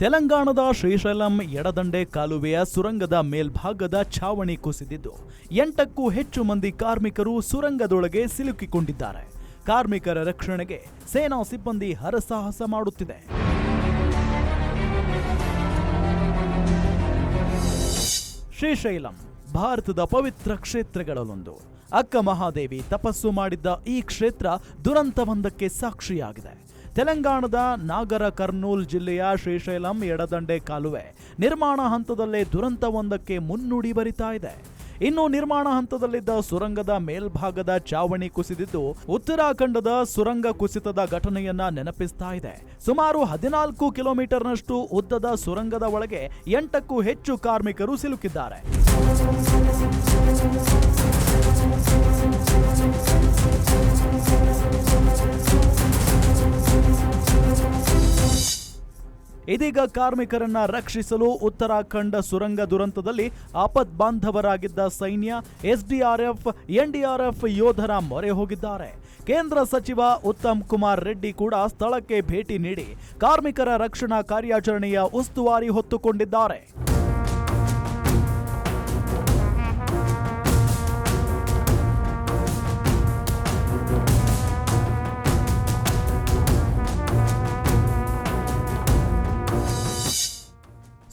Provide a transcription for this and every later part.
ತೆಲಂಗಾಣದ ಶ್ರೀಶೈಲಂ ಎಡದಂಡೆ ಕಾಲುವೆಯ ಸುರಂಗದ ಮೇಲ್ಭಾಗದ ಛಾವಣಿ ಕುಸಿದಿದ್ದು, ಎಂಟಕ್ಕೂ ಹೆಚ್ಚು ಮಂದಿ ಕಾರ್ಮಿಕರು ಸುರಂಗದೊಳಗೆ ಸಿಲುಕಿಕೊಂಡಿದ್ದಾರೆ. ಕಾರ್ಮಿಕರ ರಕ್ಷಣೆಗೆ ಸೇನಾ ಸಿಬ್ಬಂದಿ ಹರಸಾಹಸ ಮಾಡುತ್ತಿದೆ. ಶ್ರೀಶೈಲಂ, ಭಾರತದ ಪವಿತ್ರ ಕ್ಷೇತ್ರಗಳಲ್ಲೊಂದು. ಅಕ್ಕ ಮಹಾದೇವಿ ತಪಸ್ಸು ಮಾಡಿದ್ದ ಈ ಕ್ಷೇತ್ರ ದುರಂತವೊಂದಕ್ಕೆ ಸಾಕ್ಷಿಯಾಗಿದೆ. ತೆಲಂಗಾಣದ ನಾಗರ ಕರ್ನೂಲ್ ಜಿಲ್ಲೆಯ ಶ್ರೀಶೈಲಂ ಎಡದಂಡೆ ಕಾಲುವೆ. ನಿರ್ಮಾಣ ಹಂತದಲ್ಲೇ ದುರಂತವೊಂದಕ್ಕೆ ಮುನ್ನುಡಿ ಬರಿತಾ ಇದೆ. ಇನ್ನು ನಿರ್ಮಾಣ ಹಂತದಲ್ಲಿದ್ದ ಸುರಂಗದ ಮೇಲ್ಭಾಗದ ಚಾವಣಿ ಕುಸಿದಿದ್ದು, ಉತ್ತರಾಖಂಡದ ಸುರಂಗ ಕುಸಿತದ ಘಟನೆಯನ್ನ ನೆನಪಿಸ್ತಾ ಇದೆ. ಸುಮಾರು ಹದಿನಾಲ್ಕು ಕಿಲೋಮೀಟರ್ನಷ್ಟು ಉದ್ದದ ಸುರಂಗದ ಒಳಗೆ ಎಂಟಕ್ಕೂ ಹೆಚ್ಚು ಕಾರ್ಮಿಕರು ಸಿಲುಕಿದ್ದಾರೆ. ಇದೀಗ ಕಾರ್ಮಿಕರನ್ನ ರಕ್ಷಿಸಲು ಉತ್ತರಾಖಂಡ ಸುರಂಗ ದುರಂತದಲ್ಲಿ ಆಪತ್ ಬಾಂಧವರಾಗಿದ್ದ ಸೈನ್ಯ, ಎಸ್ಡಿಆರ್ಎಫ್, ಎನ್ಡಿಆರ್ಎಫ್ ಯೋಧರ ಮೊರೆ ಹೋಗಿದ್ದಾರೆ. ಕೇಂದ್ರ ಸಚಿವ ಉತ್ತಮ್ ಕುಮಾರ್ ರೆಡ್ಡಿ ಕೂಡ ಸ್ಥಳಕ್ಕೆ ಭೇಟಿ ನೀಡಿ ಕಾರ್ಮಿಕರ ರಕ್ಷಣಾ ಕಾರ್ಯಾಚರಣೆಯ ಉಸ್ತುವಾರಿ ಹೊತ್ತುಕೊಂಡಿದ್ದಾರೆ.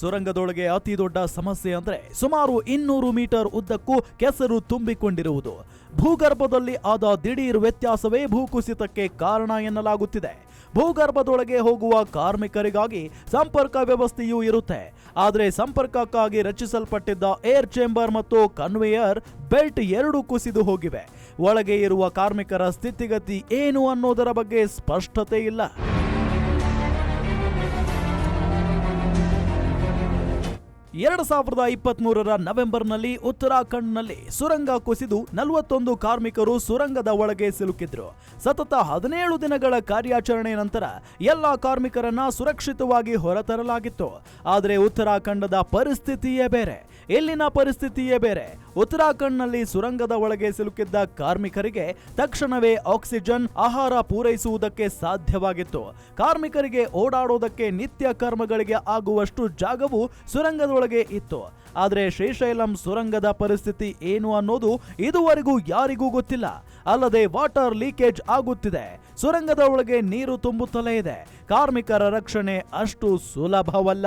ಸುರಂಗದೊಳಗೆ ಅತಿ ದೊಡ್ಡ ಸಮಸ್ಯೆ ಅಂದ್ರೆ ಸುಮಾರು ಇನ್ನೂರು ಮೀಟರ್ ಉದ್ದಕ್ಕೂ ಕೆಸರು ತುಂಬಿಕೊಂಡಿರುವುದು. ಭೂಗರ್ಭದಲ್ಲಿ ಆದ ದಿಢೀರ್ ವ್ಯತ್ಯಾಸವೇ ಭೂಕುಸಿತಕ್ಕೆ ಕಾರಣ ಎನ್ನಲಾಗುತ್ತಿದೆ. ಭೂಗರ್ಭದೊಳಗೆ ಹೋಗುವ ಕಾರ್ಮಿಕರಿಗಾಗಿ ಸಂಪರ್ಕ ವ್ಯವಸ್ಥೆಯೂ ಇರುತ್ತೆ. ಆದರೆ ಸಂಪರ್ಕಕ್ಕಾಗಿ ರಚಿಸಲ್ಪಟ್ಟಿದ್ದ ಏರ್ ಚೇಂಬರ್ ಮತ್ತು ಕನ್ವೇಯರ್ ಬೆಲ್ಟ್ ಎರಡು ಕುಸಿದು ಹೋಗಿವೆ. ಒಳಗೆ ಇರುವ ಕಾರ್ಮಿಕರ ಸ್ಥಿತಿಗತಿ ಏನು ಅನ್ನೋದರ ಬಗ್ಗೆ ಸ್ಪಷ್ಟತೆ ಇಲ್ಲ. ಎರಡು ಸಾವಿರದ ಇಪ್ಪತ್ತ್ ಮೂರರ ನವೆಂಬರ್ನಲ್ಲಿ ಉತ್ತರಾಖಂಡ್ನಲ್ಲಿ ಸುರಂಗ ಕುಸಿದು ನಲವತ್ತೊಂದು ಕಾರ್ಮಿಕರು ಸುರಂಗದ ಒಳಗೆ ಸಿಲುಕಿದ್ರು. ಸತತ ಹದಿನೇಳು ದಿನಗಳ ಕಾರ್ಯಾಚರಣೆ ನಂತರ ಎಲ್ಲ ಕಾರ್ಮಿಕರನ್ನ ಸುರಕ್ಷಿತವಾಗಿ ಹೊರತರಲಾಗಿತ್ತು. ಆದರೆ ಉತ್ತರಾಖಂಡದ ಪರಿಸ್ಥಿತಿಯೇ ಬೇರೆ. ಇಲ್ಲಿನ ಪರಿಸ್ಥಿತಿಯೇ ಬೇರೆ. ಉತ್ತರಾಖಂಡ್ನಲ್ಲಿ ಸುರಂಗದ ಒಳಗೆ ಸಿಲುಕಿದ್ದ ಕಾರ್ಮಿಕರಿಗೆ ತಕ್ಷಣವೇ ಆಕ್ಸಿಜನ್, ಆಹಾರ ಪೂರೈಸುವುದಕ್ಕೆ ಸಾಧ್ಯವಾಗಿತ್ತು. ಕಾರ್ಮಿಕರಿಗೆ ಓಡಾಡೋದಕ್ಕೆ ನಿತ್ಯ ಕರ್ಮಗಳಿಗೆ ಆಗುವಷ್ಟು ಜಾಗವು ಸುರಂಗದೊಳಗೆ ಇತ್ತು. ಆದರೆ ಶ್ರೀಶೈಲಂ ಸುರಂಗದ ಪರಿಸ್ಥಿತಿ ಏನು ಅನ್ನೋದು ಇದುವರೆಗೂ ಯಾರಿಗೂ ಗೊತ್ತಿಲ್ಲ. ಅಲ್ಲದೆ ವಾಟರ್ ಲೀಕೇಜ್ ಆಗುತ್ತಿದೆ. ಸುರಂಗದ ಒಳಗೆ ನೀರು ತುಂಬುತ್ತಲೇ ಇದೆ. ಕಾರ್ಮಿಕರ ರಕ್ಷಣೆ ಅಷ್ಟು ಸುಲಭವಲ್ಲ.